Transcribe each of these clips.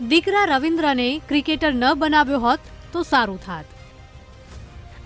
દીકરા રવિન્દ્રને ક્રિકેટર ન બનાવ્યો હોત તો સારું થાત.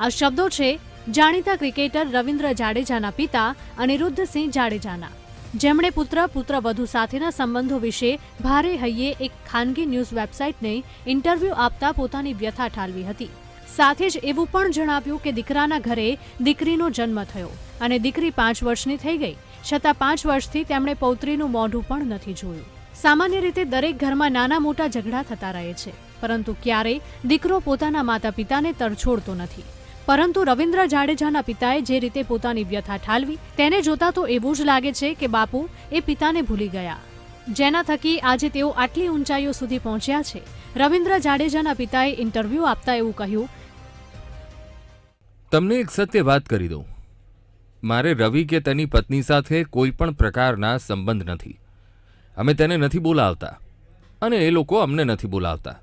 આ શબ્દો છે જાણીતા ક્રિકેટર રવિન્દ્ર જાડેજાના પિતા અનિરુદ્ધસિંહ જાડેજાના. જેમણે પુત્ર પુત્રવધુ સાથેના સંબંધો વિશે ભારે હૈયે એક ખાનગી ન્યૂઝ વેબસાઇટને ઇન્ટરવ્યૂ આપતા પોતાની વ્યથા ઠાલવી હતી. સાથે જ એવું પણ જણાવ્યું કે દીકરાના ઘરે દીકરીનો જન્મ થયો અને દીકરી પાંચ વર્ષની થઈ ગઈ. છતાં પાંચ વર્ષથી તેમણે પૌત્રીનું મોઢું પણ નથી જોયું. સામાન્ય રીતે દરેક ઘરમાં નાના મોટા ઝઘડા થતા રહે છે. પરંતુ ક્યારેય દીકરો પોતાના માતા પિતાને તરછોડતો નથી. પરંતુ રવિન્દ્ર જાડેજાના પિતાએ જે રીતે પોતાની વ્યથા ઠાલવી, તેને જોતા તો એવું જ લાગે છે કે બાપુ એ પિતાને ભૂલી ગયા. જેના થકી આજે તેઓ આટલી ઊંચાઈઓ સુધી પહોંચ્યા છે. રવિન્દ્ર જાડેજાના પિતાએ ઇન્ટરવ્યૂ આપતા એવું કહ્યું, તમને એક સત્ય વાત કરી દઉં. મારે રવિ કે તેની પત્ની સાથે કોઈ પણ પ્રકારના સંબંધ નથી. અમે તેને નથી બોલાવતા અને એ લોકો અમને નથી બોલાવતા.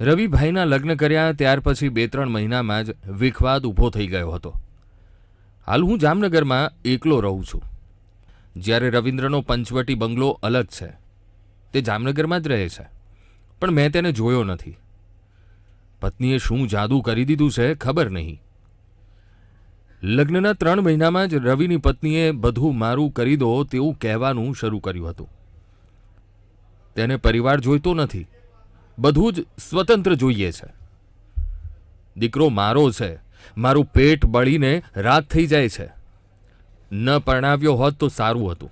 રવિભાઈના લગ્ન કર્યા ત્યાર પછી બે ત્રણ મહિનામાં જ વિખવાદ ઊભો થઈ ગયો હતો. હાલ હું જામનગરમાં એકલો રહું છું. જ્યારે રવિન્દ્રનો પંચવટી બંગલો અલગ છે, તે જામનગરમાં જ રહે છે, પણ મેં તેને જોયો નથી. પત્નીએ શું જાદુ કરી દીધું છે ખબર નહીં. લગ્નના ત્રણ મહિનામાં જ રવિની પત્નીએ બધું મારું કરી દો તેવું કહેવાનું શરૂ કર્યું હતું. તેને પરિવાર જોઈતો નથી. બધું જ સ્વતંત્ર જોઈએ છે. દીકરો મારો છે. મારું પેટ બળીને રાત થઈ જાય છે. ન પરણાવ્યો હોત તો સારું હતું.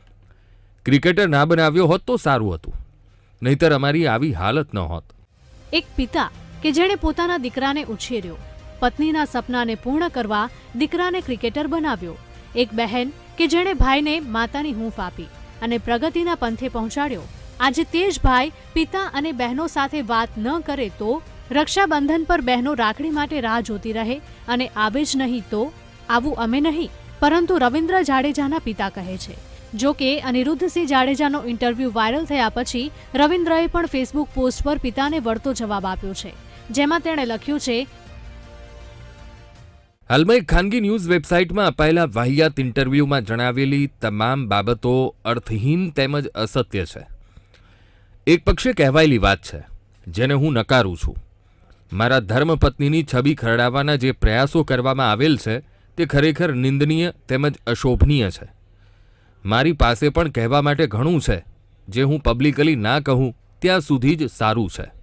ક્રિકેટર ના બનાવ્યો હોત તો સારું હતું. નહીતર અમારી આવી હાલત ન હોત. એક પિતા કે જેણે પોતાના દીકરાને ઉછેર્યો. પત્નીના સપનાને પૂર્ણ કરવા દીકરાને ક્રિકેટર બનાવ્યો. એક બહેન કે જેણે ભાઈને માતાની હૂંફ આપી અને પ્રગતિના પંથે પહોંચાડ્યો. આજે તે જ ભાઈ પિતા અને બહેનો સાથે વાત ન કરે તો રક્ષાબંધન પર બહેનો રાખડી માટે રાહ જોતી રહે અને આવે જ નહીં તો આવું અમે નહીં, પરંતુ રવિન્દ્ર જાડેજાના પિતા કહે છે. જો કે અનિરુદ્ધસિંહ જાડેજાનો ઇન્ટરવ્યૂ વાયરલ થયા પછી રવિન્દ્રએ પણ ફેસબુક પોસ્ટ પર પિતાને વળતો જવાબ આપ્યો છે, જેમાં તેણે લખ્યું છે હાલમાં એક ખાનગી ન્યૂઝ વેબસાઇટમાં અપાયેલા વાહિયાત ઇન્ટરવ્યૂમાં જણાવેલી તમામ બાબતો અર્થહીન તેમજ અસત્ય છે. એક પક્ષે કહેવાયેલી વાત છે, જેને હું નકારું છું. મારા ધર્મપત્નીની છબી ખરડાવવાના જે પ્રયાસો કરવામાં આવેલ છે, તે ખરેખર નિંદનીય તેમજ અશોભનીય છે. મારી પાસે પણ કહેવા માટે ઘણું છે. જે હું પબ્લિકલી ના કહું, ત્યાં સુધી જ સારું છે.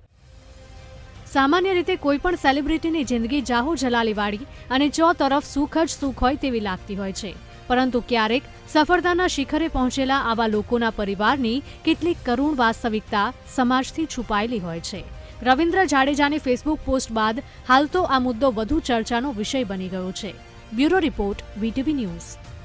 સામાન્ય રીતે કોઈ પણ સેલિબ્રિટીની જિંદગી જાહો જલાલીવાળી અને ચો તરફ સુખ જ સુખ હોય તેવી લાગતી હોય છે. પરંતુ ક્યારેક સફળતાના શિખરે પહોંચેલા આવા લોકોના પરિવારની કેટલીક કરુણ વાસ્તવિકતા સમાજથી છુપાયેલી હોય છે. રવિન્દ્ર જાડેજાની ફેસબુક પોસ્ટ બાદ હાલ તો આ મુદ્દો વધુ ચર્ચાનો વિષય બની ગયો છે. Bureau report, VTV news.